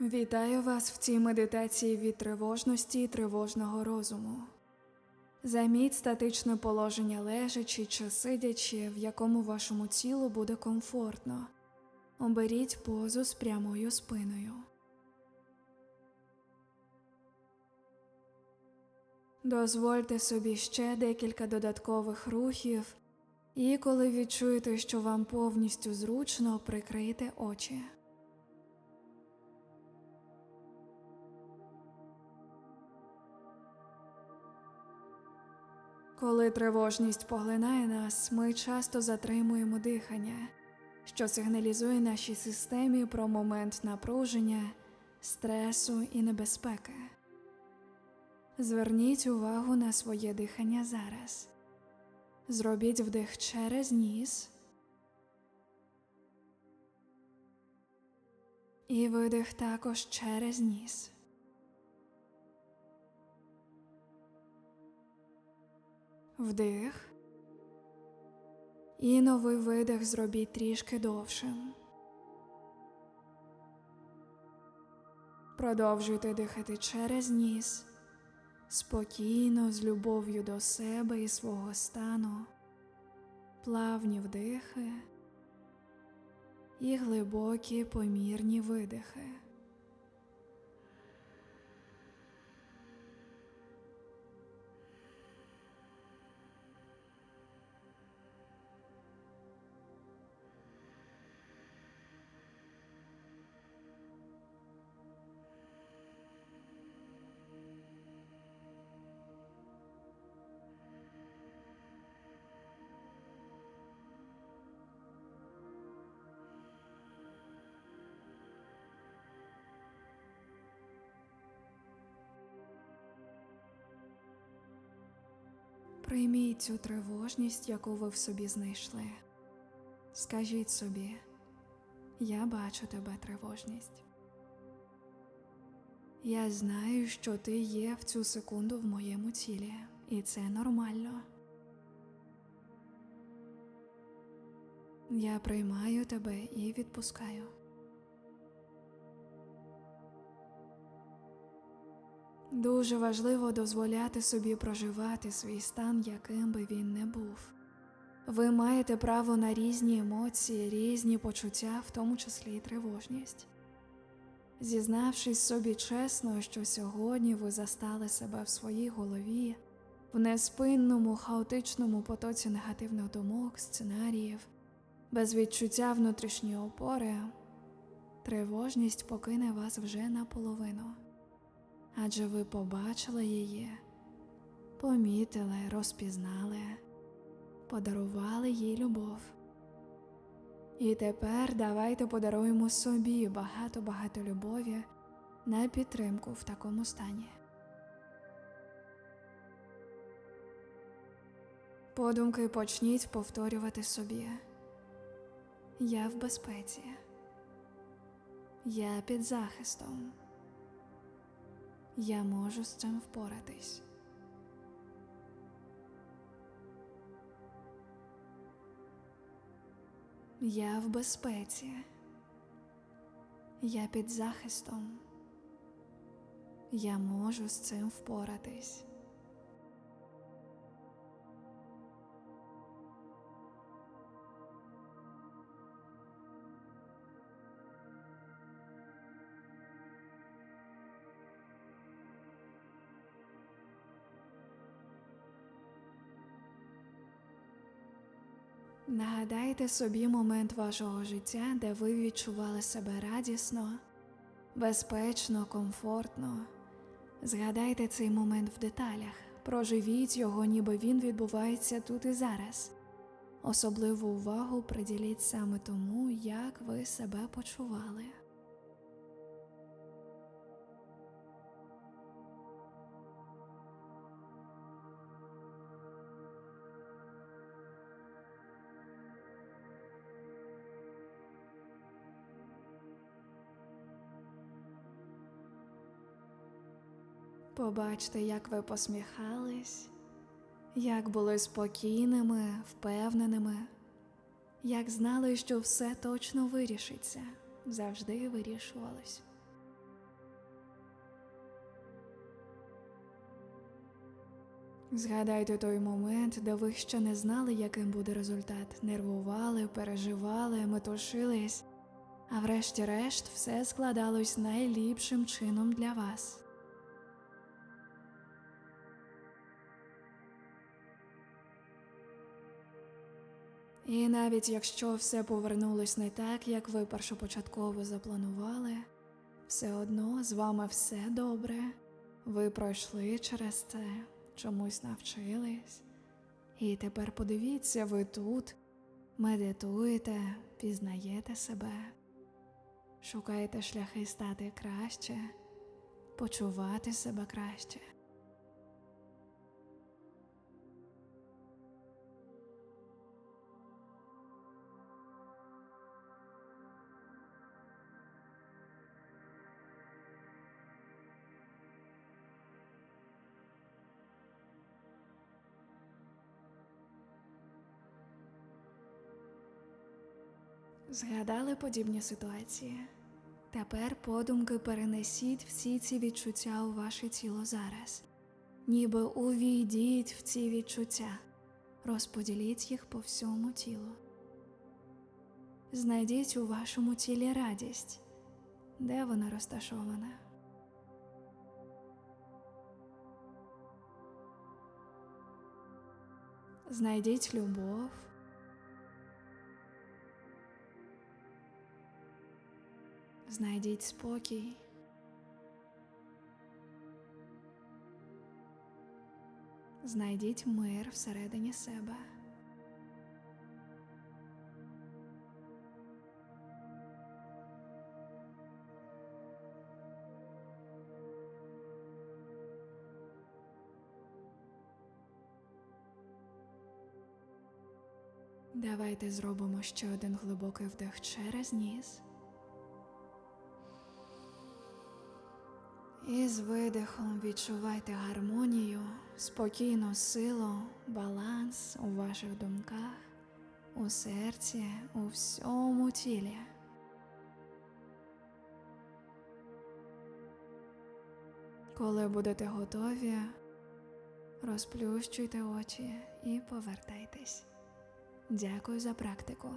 Вітаю вас в цій медитації від тривожності і тривожного розуму. Займіть статичне положення лежачи чи сидячи, в якому вашому тілу буде комфортно. Оберіть позу з прямою спиною. Дозвольте собі ще декілька додаткових рухів, і коли відчуєте, що вам повністю зручно, прикрийте очі. Коли тривожність поглинає нас, ми часто затримуємо дихання, що сигналізує нашій системі про момент напруження, стресу і небезпеки. Зверніть увагу на своє дихання зараз. Зробіть вдих через ніс і видих також через ніс. Вдих. І новий видих зробіть трішки довшим. Продовжуйте дихати через ніс, спокійно, з любов'ю до себе і свого стану, плавні вдихи і глибокі помірні видихи. Прийміть цю тривожність, яку ви в собі знайшли. Скажіть собі, я бачу тебе тривожність. Я знаю, що ти є в цю секунду в моєму тілі, і це нормально. Я приймаю тебе і відпускаю. Дуже важливо дозволяти собі проживати свій стан, яким би він не був. Ви маєте право на різні емоції, різні почуття, в тому числі і тривожність. Зізнавшись собі чесно, що сьогодні ви застали себе в своїй голові, в неспинному, хаотичному потоці негативних думок, сценаріїв, без відчуття внутрішньої опори, тривожність покине вас вже наполовину адже ви побачили її, помітили, розпізнали, подарували їй любов. І тепер давайте подаруємо собі багато-багато любові на підтримку в такому стані. Подумки почніть повторювати собі. Я в безпеці. Я під захистом. Я можу з цим впоратись. Я в безпеці. Я під захистом. Я можу з цим впоратись. Нагадайте собі момент вашого життя, де ви відчували себе радісно, безпечно, комфортно. Згадайте цей момент в деталях, проживіть його, ніби він відбувається тут і зараз. Особливу увагу приділіть саме тому, як ви себе почували. Побачте, як ви посміхались, як були спокійними, впевненими, як знали, що все точно вирішиться, завжди вирішувалось. Згадайте той момент, де ви ще не знали, яким буде результат. Нервували, переживали, метушились, а врешті-решт все складалось найліпшим чином для вас. І навіть якщо все повернулось не так, як ви першопочатково запланували, все одно з вами все добре. Ви пройшли через це, чомусь навчились. І тепер подивіться, ви тут медитуєте, пізнаєте себе, шукаєте шляхи стати краще, почувати себе краще. Згадали подібні ситуації. Тепер подумки перенесіть всі ці відчуття у ваше тіло зараз, ніби увійдіть в ці відчуття, розподіліть їх по всьому тілу. Знайдіть у вашому тілі радість, де вона розташована. Знайдіть любов. Знайдіть спокій. Знайдіть мир всередині себе. Давайте зробимо ще один глибокий вдих через ніс. І з видихом відчувайте гармонію, спокійну силу, баланс у ваших думках, у серці, у всьому тілі. Коли будете готові, розплющуйте очі і повертайтесь. Дякую за практику.